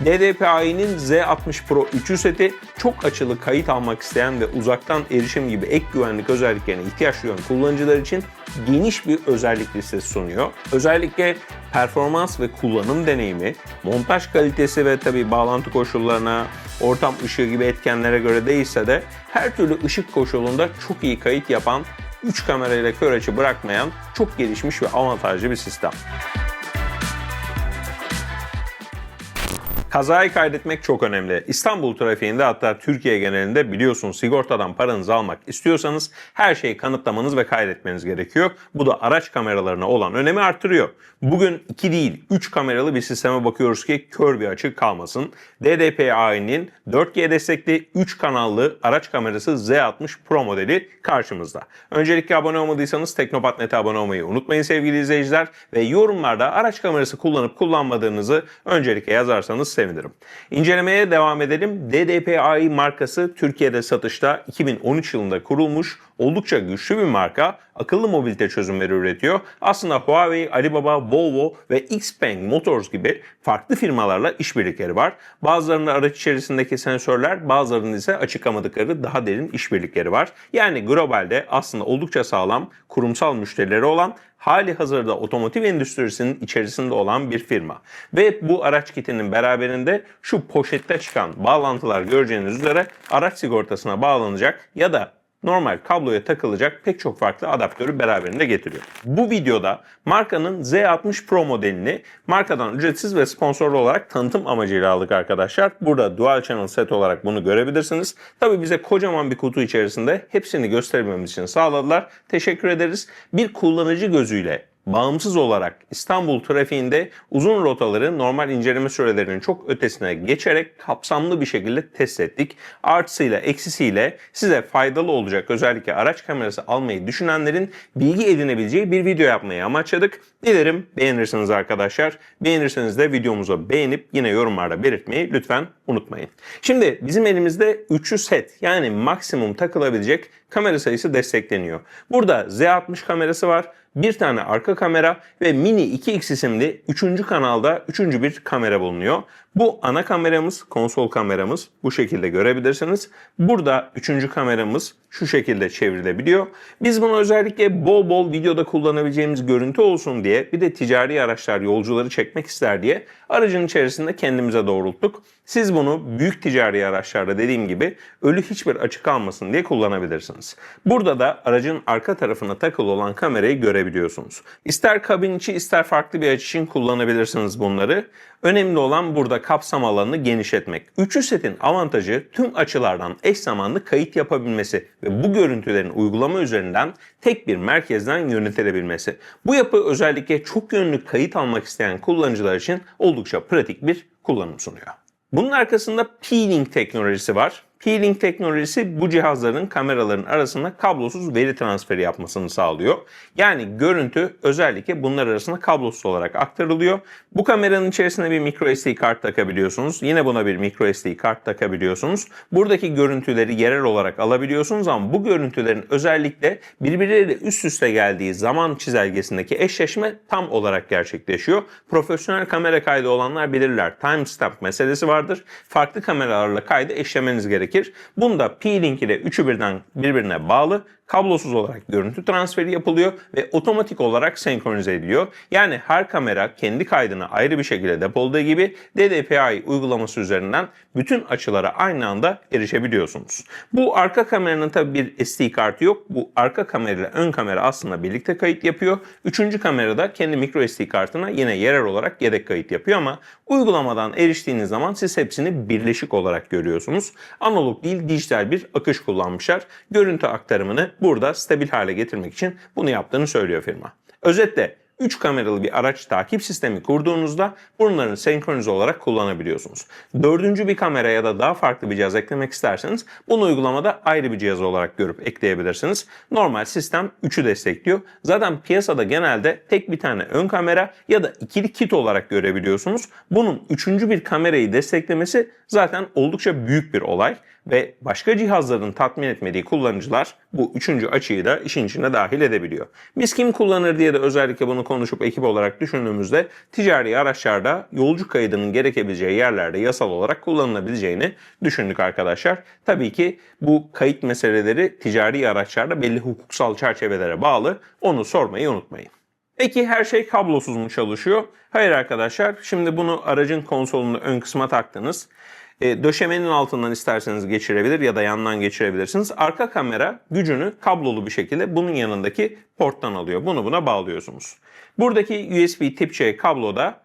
DDPi'nin Z60 Pro 3'ü seti çok açılı kayıt almak isteyen ve uzaktan erişim gibi ek güvenlik özelliklerine ihtiyaç duyan kullanıcılar için geniş bir özellik listesi sunuyor. Özellikle performans ve kullanım deneyimi, montaj kalitesi ve tabi bağlantı koşullarına, ortam ışığı gibi etkenlere göre değilse de her türlü ışık koşulunda çok iyi kayıt yapan 3 kamerayla kör açı bırakmayan çok gelişmiş ve avantajlı bir sistem. Kazayı kaydetmek çok önemli. İstanbul trafiğinde hatta Türkiye genelinde biliyorsunuz sigortadan paranızı almak istiyorsanız her şeyi kanıtlamanız ve kaydetmeniz gerekiyor. Bu da araç kameralarına olan önemi artırıyor. Bugün 2 değil 3 kameralı bir sisteme bakıyoruz ki kör bir açık kalmasın. DDPi'nin 4G destekli 3 kanallı araç kamerası Z60 Pro modeli karşımızda. Öncelikle abone olmadıysanız Teknopat.net'e abone olmayı unutmayın sevgili izleyiciler ve yorumlarda araç kamerası kullanıp kullanmadığınızı öncelikle yazarsanız sevinirim. İncelemeye devam edelim. DDPi markası Türkiye'de satışta 2013 yılında kurulmuş oldukça güçlü bir marka akıllı mobilite çözümleri üretiyor. Aslında Huawei, Alibaba, Volvo ve Xpeng Motors gibi farklı firmalarla işbirlikleri var. Bazılarında araç içerisindeki sensörler, bazılarının ise açıklamadıkları daha derin işbirlikleri var. Yani globalde aslında oldukça sağlam kurumsal müşterileri olan hali hazırda otomotiv endüstrisinin içerisinde olan bir firma. Ve bu araç kitinin beraberinde şu poşette çıkan bağlantılar göreceğiniz üzere araç sigortasına bağlanacak ya da normal kabloya takılacak pek çok farklı adaptörü beraberinde getiriyor. Bu videoda markanın Z60 Pro modelini markadan ücretsiz ve sponsorlu olarak tanıtım amacıyla aldık arkadaşlar. Burada dual channel set olarak bunu görebilirsiniz. Tabi bize kocaman bir kutu içerisinde hepsini göstermemiz için sağladılar. Teşekkür ederiz. Bir kullanıcı gözüyle bağımsız olarak İstanbul trafiğinde uzun rotaları normal inceleme sürelerinin çok ötesine geçerek kapsamlı bir şekilde test ettik. Artısıyla eksisiyle size faydalı olacak özellikle araç kamerası almayı düşünenlerin bilgi edinebileceği bir video yapmayı amaçladık. Dilerim beğenirsiniz arkadaşlar. Beğenirseniz de videomuzu beğenip yine yorumlarda belirtmeyi lütfen unutmayın. Şimdi bizim elimizde 3'ü set yani maksimum takılabilecek kamera sayısı destekleniyor. Burada Z60 kamerası var bir tane arka kamera ve Mini 2X isimli 3. kanalda 3. bir kamera bulunuyor. Bu ana kameramız, konsol kameramız bu şekilde görebilirsiniz. Burada 3. kameramız şu şekilde çevrilebiliyor. Biz bunu özellikle bol bol videoda kullanabileceğimiz görüntü olsun diye bir de ticari araçlar yolcuları çekmek ister diye aracın içerisinde kendimize doğrulttuk. Siz bunu büyük ticari araçlarda dediğim gibi ölü hiçbir açık kalmasın diye kullanabilirsiniz. Burada da aracın arka tarafına takılı olan kamerayı görebiliyorsunuz. İster kabin içi ister farklı bir açı için kullanabilirsiniz bunları. Önemli olan burada kapsam alanını genişletmek. Üçü setin avantajı tüm açılardan eş zamanlı kayıt yapabilmesi ve bu görüntülerin uygulama üzerinden tek bir merkezden yönetilebilmesi. Bu yapı özellikle çok yönlü kayıt almak isteyen kullanıcılar için oldukça pratik bir kullanım sunuyor. Bunun arkasında P-Link teknolojisi var. P-Link teknolojisi bu cihazların kameraların arasında kablosuz veri transferi yapmasını sağlıyor. Yani görüntü özellikle bunlar arasında kablosuz olarak aktarılıyor. Bu kameranın içerisine bir micro SD kart takabiliyorsunuz. Yine buna bir micro SD kart takabiliyorsunuz. Buradaki görüntüleri yerel olarak alabiliyorsunuz ama bu görüntülerin özellikle birbirleriyle üst üste geldiği zaman çizelgesindeki eşleşme tam olarak gerçekleşiyor. Profesyonel kamera kaydı olanlar bilirler. Timestamp meselesi vardır. Farklı kameralarla kaydı eşlemeniz gerekir gerekir. Bunda P-Link ile üçü birden birbirine bağlı kablosuz olarak görüntü transferi yapılıyor ve otomatik olarak senkronize ediliyor. Yani her kamera kendi kaydını ayrı bir şekilde depoladığı gibi DDPI uygulaması üzerinden bütün açılara aynı anda erişebiliyorsunuz. Bu arka kameranın tabi bir SD kartı yok. Bu arka kamera ile ön kamera aslında birlikte kayıt yapıyor. Üçüncü kamerada kendi micro SD kartına yine yerel olarak yedek kayıt yapıyor ama uygulamadan eriştiğiniz zaman siz hepsini birleşik olarak görüyorsunuz. Analog değil dijital bir akış kullanmışlar. Görüntü aktarımını burada stabil hale getirmek için bunu yaptığını söylüyor firma. Özetle 3 kameralı bir araç takip sistemi kurduğunuzda bunların senkronize olarak kullanabiliyorsunuz. Dördüncü bir kamera ya da daha farklı bir cihaz eklemek isterseniz bunu uygulamada ayrı bir cihaz olarak görüp ekleyebilirsiniz. Normal sistem 3'ü destekliyor. Zaten piyasada genelde tek bir tane ön kamera ya da ikili kit olarak görebiliyorsunuz. Bunun üçüncü bir kamerayı desteklemesi zaten oldukça büyük bir olay ve başka cihazların tatmin etmediği kullanıcılar bu üçüncü açıyı da işin içine dahil edebiliyor. Biz kim kullanır diye de özellikle bunu konuşup ekip olarak düşündüğümüzde ticari araçlarda yolcu kaydının gerekebileceği yerlerde yasal olarak kullanılabileceğini düşündük arkadaşlar. Tabii ki bu kayıt meseleleri ticari araçlarda belli hukuksal çerçevelere bağlı. Onu sormayı unutmayın. Peki her şey kablosuz mu çalışıyor? Hayır arkadaşlar. Şimdi bunu aracın konsolunu ön kısma taktınız. E, döşemenin altından isterseniz geçirebilir ya da yandan geçirebilirsiniz. Arka kamera gücünü kablolu bir şekilde bunun yanındaki porttan alıyor. Bunu buna bağlıyorsunuz. Buradaki USB tip C kabloda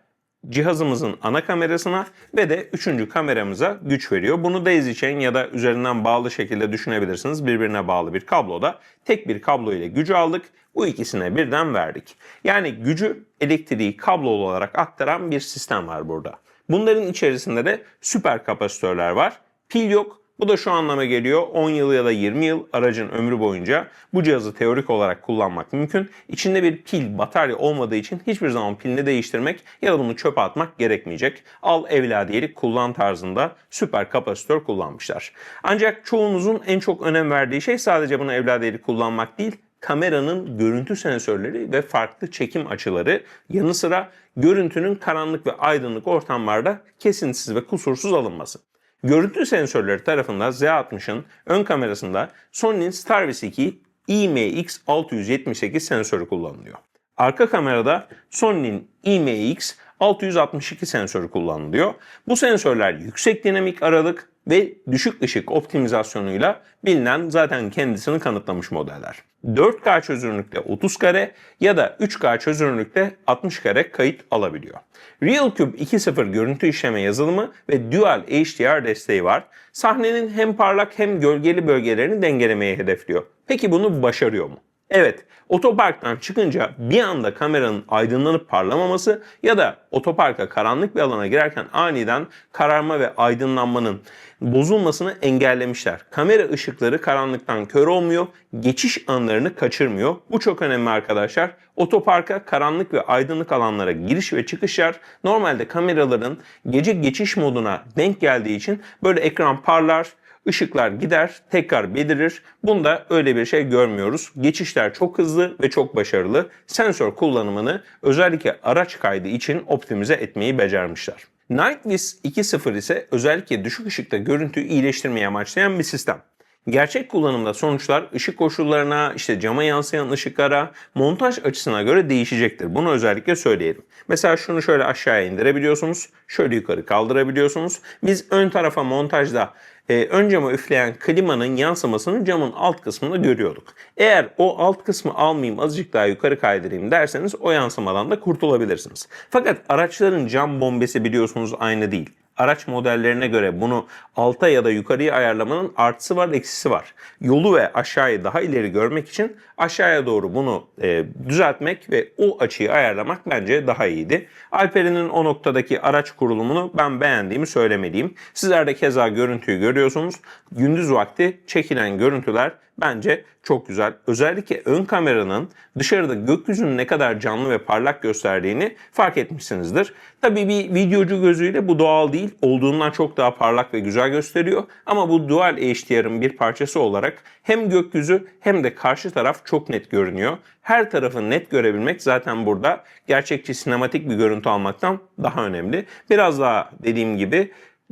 cihazımızın ana kamerasına ve de üçüncü kameramıza güç veriyor. Bunu daisy chain ya da üzerinden bağlı şekilde düşünebilirsiniz. Birbirine bağlı bir kabloda tek bir kablo ile gücü aldık. Bu ikisine birden verdik. Yani gücü elektriği kablolu olarak aktaran bir sistem var burada. Bunların içerisinde de süper kapasitörler var. Pil yok. Bu da şu anlama geliyor. 10 yıl ya da 20 yıl aracın ömrü boyunca bu cihazı teorik olarak kullanmak mümkün. İçinde bir pil, batarya olmadığı için hiçbir zaman pilini değiştirmek ya da bunu çöpe atmak gerekmeyecek. Al evladiyelik kullan tarzında süper kapasitör kullanmışlar. Ancak çoğunuzun en çok önem verdiği şey sadece bunu evladiyelik kullanmak değil, kameranın görüntü sensörleri ve farklı çekim açıları yanı sıra görüntünün karanlık ve aydınlık ortamlarda kesintisiz ve kusursuz alınması. Görüntü sensörleri tarafından Z60'ın ön kamerasında Sony'nin Starvis 2 IMX678 sensörü kullanılıyor. Arka kamerada Sony'nin IMX 662 sensörü kullanılıyor. Bu sensörler yüksek dinamik aralık ve düşük ışık optimizasyonuyla bilinen zaten kendisini kanıtlamış modeller. 4K çözünürlükte 30 kare ya da 3K çözünürlükte 60 kare kayıt alabiliyor. RealCube 2.0 görüntü işleme yazılımı ve Dual HDR desteği var. Sahnenin hem parlak hem gölgeli bölgelerini dengelemeyi hedefliyor. Peki bunu başarıyor mu? Evet, otoparktan çıkınca bir anda kameranın aydınlanıp parlamaması ya da otoparka karanlık bir alana girerken aniden kararma ve aydınlanmanın bozulmasını engellemişler. Kamera ışıkları karanlıktan kör olmuyor, geçiş anlarını kaçırmıyor. Bu çok önemli arkadaşlar. Otoparka karanlık ve aydınlık alanlara giriş ve çıkışlar normalde kameraların gece geçiş moduna denk geldiği için böyle ekran parlar, Işıklar gider, tekrar belirir. Bunda öyle bir şey görmüyoruz. Geçişler çok hızlı ve çok başarılı. Sensör kullanımını özellikle araç kaydı için optimize etmeyi becermişler. NightViz 2.0 ise özellikle düşük ışıkta görüntüyü iyileştirmeyi amaçlayan bir sistem. Gerçek kullanımda sonuçlar ışık koşullarına, işte cama yansıyan ışıklara, montaj açısına göre değişecektir. Bunu özellikle söyleyelim. Mesela şunu şöyle aşağıya indirebiliyorsunuz, şöyle yukarı kaldırabiliyorsunuz. Biz ön tarafa montajda e, ön cama üfleyen klimanın yansımasını camın alt kısmında görüyorduk. Eğer o alt kısmı almayayım azıcık daha yukarı kaydırayım derseniz o yansımadan da kurtulabilirsiniz. Fakat araçların cam bombesi biliyorsunuz aynı değil araç modellerine göre bunu alta ya da yukarıya ayarlamanın artısı var, eksisi var. Yolu ve aşağıyı daha ileri görmek için aşağıya doğru bunu e, düzeltmek ve o açıyı ayarlamak bence daha iyiydi. Alperen'in o noktadaki araç kurulumunu ben beğendiğimi söylemeliyim. Sizler de keza görüntüyü görüyorsunuz. Gündüz vakti çekilen görüntüler bence çok güzel. Özellikle ön kameranın dışarıda gökyüzünün ne kadar canlı ve parlak gösterdiğini fark etmişsinizdir. Tabii bir videocu gözüyle bu doğal değil. Olduğundan çok daha parlak ve güzel gösteriyor. Ama bu Dual HDR'ın bir parçası olarak hem gökyüzü hem de karşı taraf çok net görünüyor. Her tarafı net görebilmek zaten burada gerçekçi sinematik bir görüntü almaktan daha önemli. Biraz daha dediğim gibi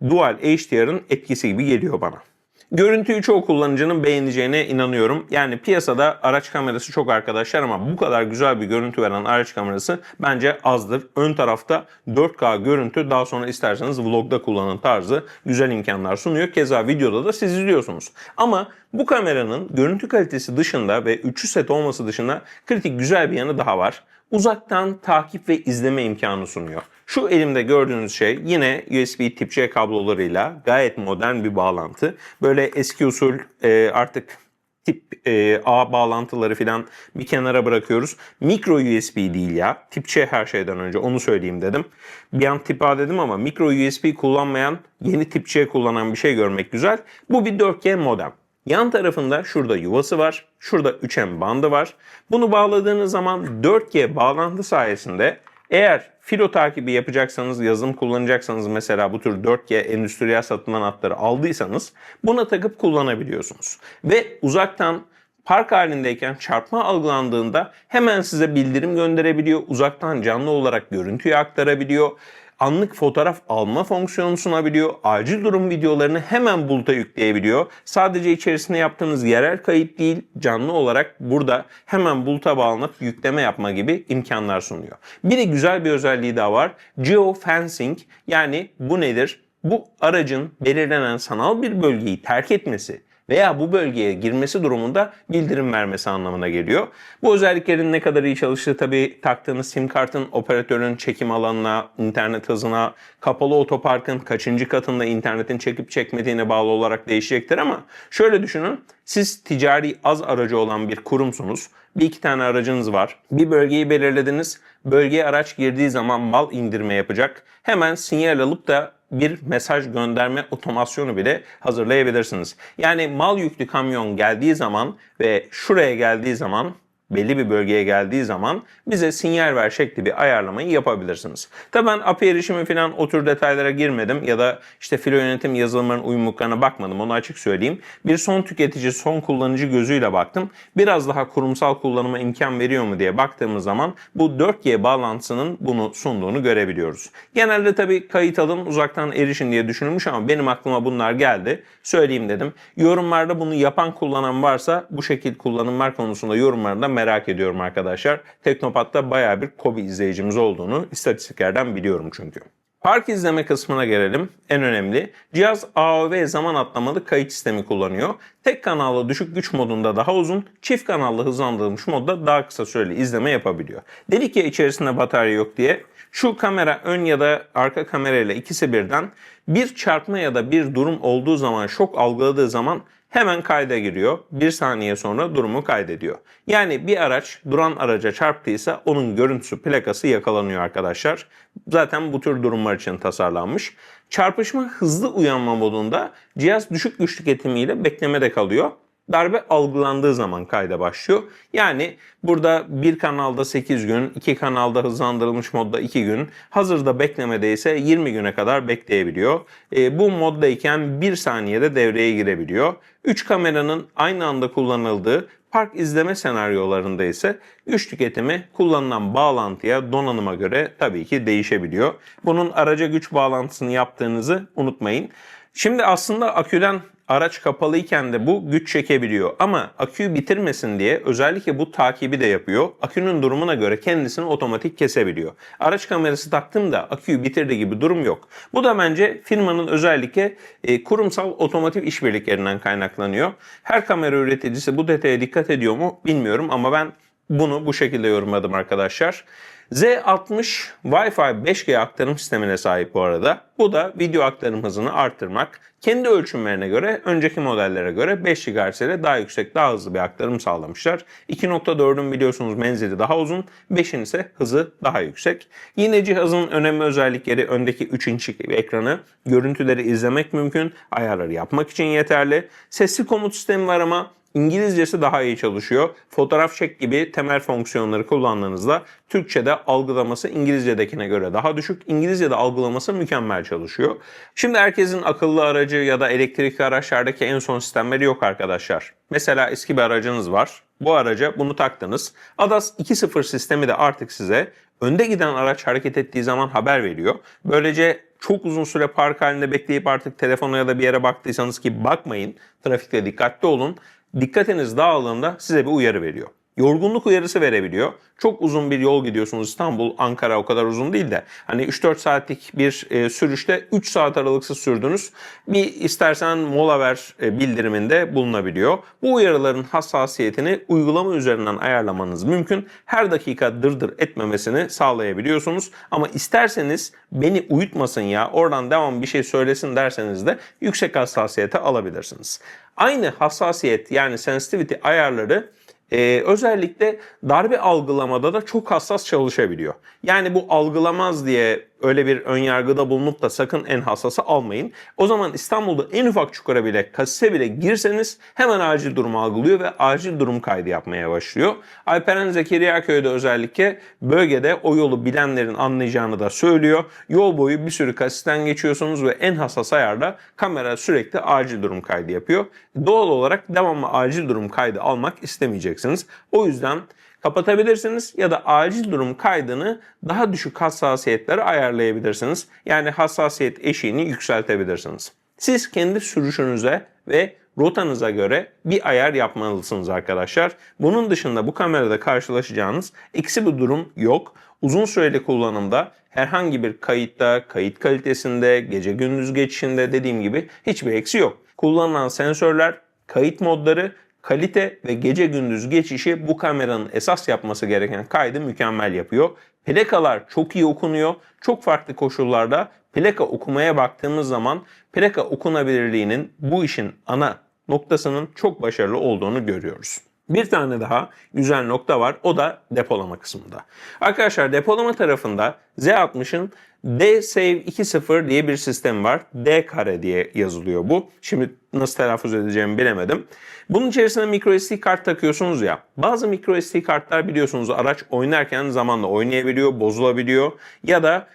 Dual HDR'ın etkisi gibi geliyor bana. Görüntüyü çoğu kullanıcının beğeneceğine inanıyorum. Yani piyasada araç kamerası çok arkadaşlar ama bu kadar güzel bir görüntü veren araç kamerası bence azdır. Ön tarafta 4K görüntü daha sonra isterseniz vlogda kullanın tarzı güzel imkanlar sunuyor. Keza videoda da siz izliyorsunuz. Ama bu kameranın görüntü kalitesi dışında ve 300 set olması dışında kritik güzel bir yanı daha var. Uzaktan takip ve izleme imkanı sunuyor. Şu elimde gördüğünüz şey yine USB tip C kablolarıyla gayet modern bir bağlantı. Böyle eski usul e, artık tip e, A bağlantıları falan bir kenara bırakıyoruz. Mikro USB değil ya. Tip C her şeyden önce onu söyleyeyim dedim. Bir an tip A dedim ama mikro USB kullanmayan yeni tip C kullanan bir şey görmek güzel. Bu bir 4G modem. Yan tarafında şurada yuvası var. Şurada 3M bandı var. Bunu bağladığınız zaman 4G bağlantı sayesinde eğer filo takibi yapacaksanız, yazılım kullanacaksanız mesela bu tür 4G endüstriyel satılan hatları aldıysanız buna takıp kullanabiliyorsunuz. Ve uzaktan park halindeyken çarpma algılandığında hemen size bildirim gönderebiliyor. Uzaktan canlı olarak görüntüyü aktarabiliyor. Anlık fotoğraf alma fonksiyonu sunabiliyor. Acil durum videolarını hemen buluta yükleyebiliyor. Sadece içerisinde yaptığınız yerel kayıt değil, canlı olarak burada hemen buluta bağlanıp yükleme yapma gibi imkanlar sunuyor. Bir de güzel bir özelliği daha var. Geofencing yani bu nedir? Bu aracın belirlenen sanal bir bölgeyi terk etmesi veya bu bölgeye girmesi durumunda bildirim vermesi anlamına geliyor. Bu özelliklerin ne kadar iyi çalıştığı tabii taktığınız sim kartın operatörün çekim alanına, internet hızına, kapalı otoparkın kaçıncı katında internetin çekip çekmediğine bağlı olarak değişecektir ama şöyle düşünün. Siz ticari az aracı olan bir kurumsunuz. Bir iki tane aracınız var. Bir bölgeyi belirlediniz. Bölgeye araç girdiği zaman mal indirme yapacak. Hemen sinyal alıp da bir mesaj gönderme otomasyonu bile hazırlayabilirsiniz. Yani mal yüklü kamyon geldiği zaman ve şuraya geldiği zaman belli bir bölgeye geldiği zaman bize sinyal ver şekli bir ayarlamayı yapabilirsiniz. Tabi ben API erişimi falan o tür detaylara girmedim ya da işte filo yönetim yazılımlarının uyumluluklarına bakmadım onu açık söyleyeyim. Bir son tüketici, son kullanıcı gözüyle baktım. Biraz daha kurumsal kullanıma imkan veriyor mu diye baktığımız zaman bu 4G bağlantısının bunu sunduğunu görebiliyoruz. Genelde tabi kayıt alın uzaktan erişin diye düşünülmüş ama benim aklıma bunlar geldi. Söyleyeyim dedim. Yorumlarda bunu yapan kullanan varsa bu şekil kullanımlar konusunda yorumlarda merak ediyorum arkadaşlar. Teknopat'ta baya bir Kobi izleyicimiz olduğunu istatistiklerden biliyorum çünkü. Park izleme kısmına gelelim. En önemli. Cihaz AOV zaman atlamalı kayıt sistemi kullanıyor. Tek kanallı düşük güç modunda daha uzun, çift kanallı hızlandırılmış modda daha kısa süreli izleme yapabiliyor. Dedik ya içerisinde batarya yok diye. Şu kamera ön ya da arka kamerayla ikisi birden bir çarpma ya da bir durum olduğu zaman şok algıladığı zaman hemen kayda giriyor. Bir saniye sonra durumu kaydediyor. Yani bir araç duran araca çarptıysa onun görüntüsü plakası yakalanıyor arkadaşlar. Zaten bu tür durumlar için tasarlanmış. Çarpışma hızlı uyanma modunda cihaz düşük güç tüketimiyle beklemede kalıyor darbe algılandığı zaman kayda başlıyor. Yani burada bir kanalda 8 gün, iki kanalda hızlandırılmış modda 2 gün, hazırda beklemede ise 20 güne kadar bekleyebiliyor. E, bu moddayken 1 saniyede devreye girebiliyor. 3 kameranın aynı anda kullanıldığı park izleme senaryolarında ise güç tüketimi kullanılan bağlantıya, donanıma göre tabii ki değişebiliyor. Bunun araca güç bağlantısını yaptığınızı unutmayın. Şimdi aslında aküden araç kapalıyken de bu güç çekebiliyor. Ama aküyü bitirmesin diye özellikle bu takibi de yapıyor. Akünün durumuna göre kendisini otomatik kesebiliyor. Araç kamerası taktığımda aküyü bitirdi gibi durum yok. Bu da bence firmanın özellikle e, kurumsal otomotiv işbirliklerinden kaynaklanıyor. Her kamera üreticisi bu detaya dikkat ediyor mu bilmiyorum ama ben bunu bu şekilde yorumladım arkadaşlar. Z60 Wi-Fi 5G aktarım sistemine sahip bu arada. Bu da video aktarım hızını arttırmak. Kendi ölçümlerine göre önceki modellere göre 5 GHz ile daha yüksek, daha hızlı bir aktarım sağlamışlar. 2.4'ün biliyorsunuz menzili daha uzun, 5'in ise hızı daha yüksek. Yine cihazın önemli özellikleri öndeki 3 inçlik ekranı, görüntüleri izlemek mümkün, ayarları yapmak için yeterli. Sesli komut sistemi var ama İngilizcesi daha iyi çalışıyor. Fotoğraf çek gibi temel fonksiyonları kullandığınızda Türkçe'de algılaması İngilizce'dekine göre daha düşük. İngilizce'de algılaması mükemmel çalışıyor. Şimdi herkesin akıllı aracı ya da elektrikli araçlardaki en son sistemleri yok arkadaşlar. Mesela eski bir aracınız var. Bu araca bunu taktınız. ADAS 2.0 sistemi de artık size önde giden araç hareket ettiği zaman haber veriyor. Böylece çok uzun süre park halinde bekleyip artık telefona ya da bir yere baktıysanız ki bakmayın. Trafikte dikkatli olun dikkatiniz dağıldığında size bir uyarı veriyor. Yorgunluk uyarısı verebiliyor. Çok uzun bir yol gidiyorsunuz İstanbul, Ankara o kadar uzun değil de hani 3-4 saatlik bir e, sürüşte 3 saat aralıksız sürdünüz. Bir istersen mola ver e, bildiriminde bulunabiliyor. Bu uyarıların hassasiyetini uygulama üzerinden ayarlamanız mümkün. Her dakika dırdır etmemesini sağlayabiliyorsunuz. Ama isterseniz beni uyutmasın ya oradan devam bir şey söylesin derseniz de yüksek hassasiyete alabilirsiniz. Aynı hassasiyet yani sensitivity ayarları ee, özellikle darbe algılamada da çok hassas çalışabiliyor. Yani bu algılamaz diye öyle bir ön yargıda bulunup da sakın en hassası almayın. O zaman İstanbul'da en ufak çukura bile, kasise bile girseniz hemen acil durum algılıyor ve acil durum kaydı yapmaya başlıyor. Alperen Zekeriya köyde özellikle bölgede o yolu bilenlerin anlayacağını da söylüyor. Yol boyu bir sürü kasisten geçiyorsunuz ve en hassas ayarda kamera sürekli acil durum kaydı yapıyor. Doğal olarak devamlı acil durum kaydı almak istemeyeceksiniz. O yüzden kapatabilirsiniz ya da acil durum kaydını daha düşük hassasiyetlere ayarlayabilirsiniz. Yani hassasiyet eşiğini yükseltebilirsiniz. Siz kendi sürüşünüze ve rotanıza göre bir ayar yapmalısınız arkadaşlar. Bunun dışında bu kamerada karşılaşacağınız eksi bir durum yok. Uzun süreli kullanımda herhangi bir kayıtta, kayıt kalitesinde, gece gündüz geçişinde dediğim gibi hiçbir eksi yok. Kullanılan sensörler, kayıt modları kalite ve gece gündüz geçişi bu kameranın esas yapması gereken kaydı mükemmel yapıyor. Plakalar çok iyi okunuyor. Çok farklı koşullarda plaka okumaya baktığımız zaman plaka okunabilirliğinin bu işin ana noktasının çok başarılı olduğunu görüyoruz. Bir tane daha güzel nokta var. O da depolama kısmında. Arkadaşlar depolama tarafında Z60'ın D-Save 2.0 diye bir sistem var. D kare diye yazılıyor bu. Şimdi nasıl telaffuz edeceğimi bilemedim. Bunun içerisine micro SD kart takıyorsunuz ya. Bazı micro SD kartlar biliyorsunuz araç oynarken zamanla oynayabiliyor, bozulabiliyor ya da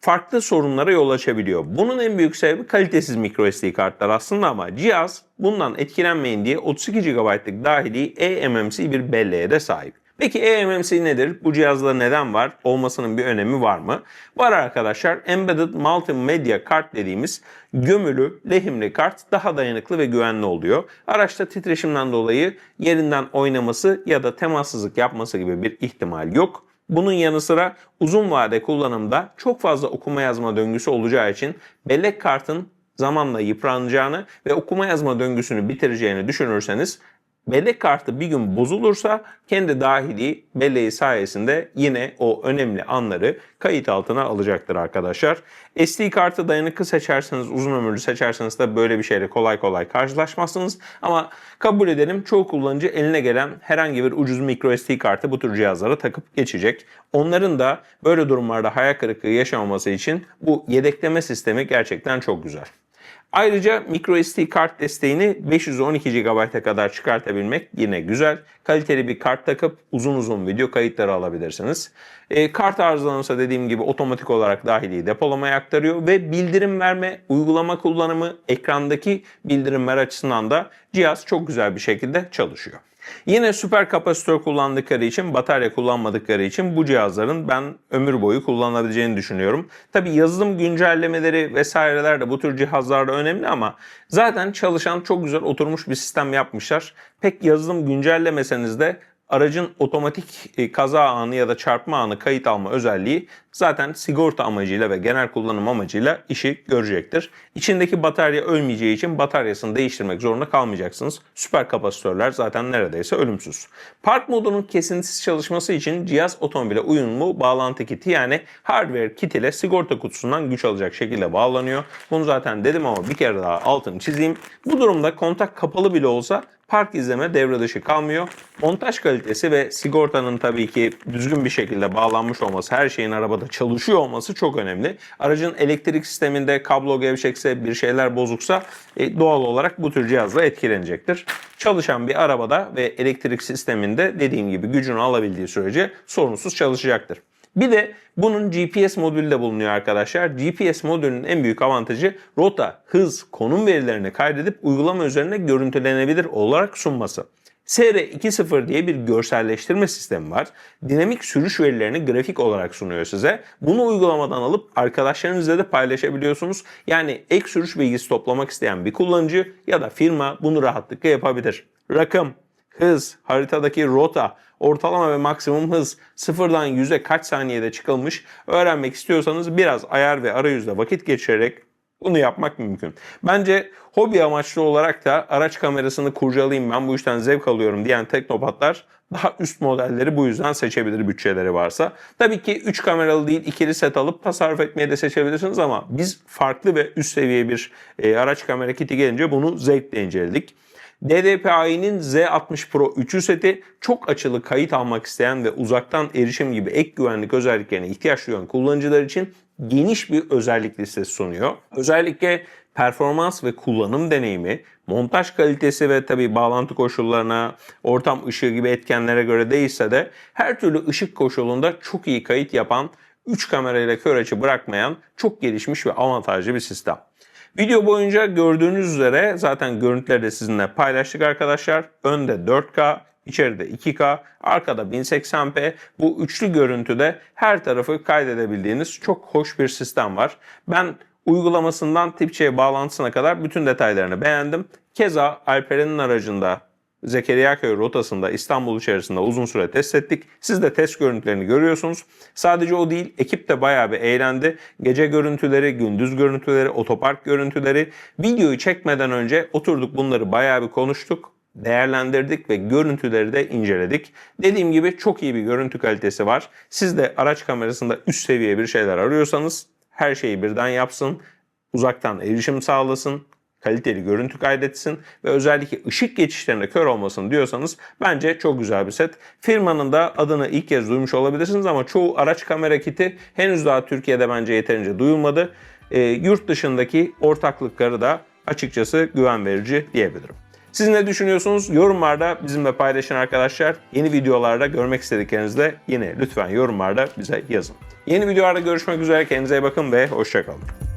farklı sorunlara yol açabiliyor. Bunun en büyük sebebi kalitesiz micro SD kartlar aslında ama cihaz bundan etkilenmeyin diye 32 GB'lık dahili eMMC bir belleğe de sahip. Peki eMMC nedir? Bu cihazda neden var? Olmasının bir önemi var mı? Var arkadaşlar. Embedded Multimedia Kart dediğimiz gömülü lehimli kart daha dayanıklı ve güvenli oluyor. Araçta titreşimden dolayı yerinden oynaması ya da temassızlık yapması gibi bir ihtimal yok. Bunun yanı sıra uzun vade kullanımda çok fazla okuma yazma döngüsü olacağı için bellek kartın zamanla yıpranacağını ve okuma yazma döngüsünü bitireceğini düşünürseniz bellek kartı bir gün bozulursa kendi dahili belleği sayesinde yine o önemli anları kayıt altına alacaktır arkadaşlar. SD kartı dayanıklı seçerseniz, uzun ömürlü seçerseniz de böyle bir şeyle kolay kolay karşılaşmazsınız. Ama kabul edelim çoğu kullanıcı eline gelen herhangi bir ucuz micro SD kartı bu tür cihazlara takıp geçecek. Onların da böyle durumlarda hayal kırıklığı yaşamaması için bu yedekleme sistemi gerçekten çok güzel. Ayrıca microSD kart desteğini 512 GB'a kadar çıkartabilmek yine güzel. Kaliteli bir kart takıp uzun uzun video kayıtları alabilirsiniz. E, kart arızalanırsa dediğim gibi otomatik olarak dahili depolamaya aktarıyor ve bildirim verme, uygulama kullanımı, ekrandaki bildirimler açısından da cihaz çok güzel bir şekilde çalışıyor. Yine süper kapasitör kullandıkları için, batarya kullanmadıkları için bu cihazların ben ömür boyu kullanabileceğini düşünüyorum. Tabi yazılım güncellemeleri vesaireler de bu tür cihazlarda önemli ama zaten çalışan çok güzel oturmuş bir sistem yapmışlar. Pek yazılım güncellemeseniz de aracın otomatik e, kaza anı ya da çarpma anı kayıt alma özelliği zaten sigorta amacıyla ve genel kullanım amacıyla işi görecektir. İçindeki batarya ölmeyeceği için bataryasını değiştirmek zorunda kalmayacaksınız. Süper kapasitörler zaten neredeyse ölümsüz. Park modunun kesintisiz çalışması için cihaz otomobile uyumlu bağlantı kiti yani hardware kit ile sigorta kutusundan güç alacak şekilde bağlanıyor. Bunu zaten dedim ama bir kere daha altını çizeyim. Bu durumda kontak kapalı bile olsa park izleme devre dışı kalmıyor. Montaj kalitesi ve sigortanın tabii ki düzgün bir şekilde bağlanmış olması, her şeyin arabada çalışıyor olması çok önemli. Aracın elektrik sisteminde kablo gevşekse, bir şeyler bozuksa e, doğal olarak bu tür cihazla etkilenecektir. Çalışan bir arabada ve elektrik sisteminde dediğim gibi gücünü alabildiği sürece sorunsuz çalışacaktır. Bir de bunun GPS modülü de bulunuyor arkadaşlar. GPS modülünün en büyük avantajı rota, hız, konum verilerini kaydedip uygulama üzerine görüntülenebilir olarak sunması. SR2.0 diye bir görselleştirme sistemi var. Dinamik sürüş verilerini grafik olarak sunuyor size. Bunu uygulamadan alıp arkadaşlarınızla da paylaşabiliyorsunuz. Yani ek sürüş bilgisi toplamak isteyen bir kullanıcı ya da firma bunu rahatlıkla yapabilir. Rakım, hız, haritadaki rota, ortalama ve maksimum hız sıfırdan yüze kaç saniyede çıkılmış öğrenmek istiyorsanız biraz ayar ve arayüzde vakit geçirerek bunu yapmak mümkün. Bence hobi amaçlı olarak da araç kamerasını kurcalayayım ben bu işten zevk alıyorum diyen teknopatlar daha üst modelleri bu yüzden seçebilir bütçeleri varsa. Tabii ki 3 kameralı değil ikili set alıp tasarruf etmeye de seçebilirsiniz ama biz farklı ve üst seviye bir e, araç kamera kiti gelince bunu zevkle inceledik. DDPI'nin Z60 Pro 3'ü seti çok açılı kayıt almak isteyen ve uzaktan erişim gibi ek güvenlik özelliklerine ihtiyaç duyan kullanıcılar için geniş bir özellik listesi sunuyor. Özellikle performans ve kullanım deneyimi, montaj kalitesi ve tabi bağlantı koşullarına, ortam ışığı gibi etkenlere göre değilse de her türlü ışık koşulunda çok iyi kayıt yapan, 3 kamerayla kör açı bırakmayan çok gelişmiş ve avantajlı bir sistem. Video boyunca gördüğünüz üzere zaten görüntüleri de sizinle paylaştık arkadaşlar. Önde 4K, içeride 2K, arkada 1080p. Bu üçlü görüntüde her tarafı kaydedebildiğiniz çok hoş bir sistem var. Ben uygulamasından tip C bağlantısına kadar bütün detaylarını beğendim. Keza Alperen'in aracında Zekeriya Köy rotasında İstanbul içerisinde uzun süre test ettik. Siz de test görüntülerini görüyorsunuz. Sadece o değil, ekip de bayağı bir eğlendi. Gece görüntüleri, gündüz görüntüleri, otopark görüntüleri. Videoyu çekmeden önce oturduk bunları bayağı bir konuştuk değerlendirdik ve görüntüleri de inceledik. Dediğim gibi çok iyi bir görüntü kalitesi var. Siz de araç kamerasında üst seviye bir şeyler arıyorsanız her şeyi birden yapsın, uzaktan erişim sağlasın, kaliteli görüntü kaydetsin ve özellikle ışık geçişlerinde kör olmasın diyorsanız bence çok güzel bir set. Firmanın da adını ilk kez duymuş olabilirsiniz ama çoğu araç kamera kiti henüz daha Türkiye'de bence yeterince duyulmadı. E, yurt dışındaki ortaklıkları da açıkçası güven verici diyebilirim. Siz ne düşünüyorsunuz? Yorumlarda bizimle paylaşın arkadaşlar. Yeni videolarda görmek istediklerinizi yine lütfen yorumlarda bize yazın. Yeni videolarda görüşmek üzere. Kendinize iyi bakın ve hoşçakalın.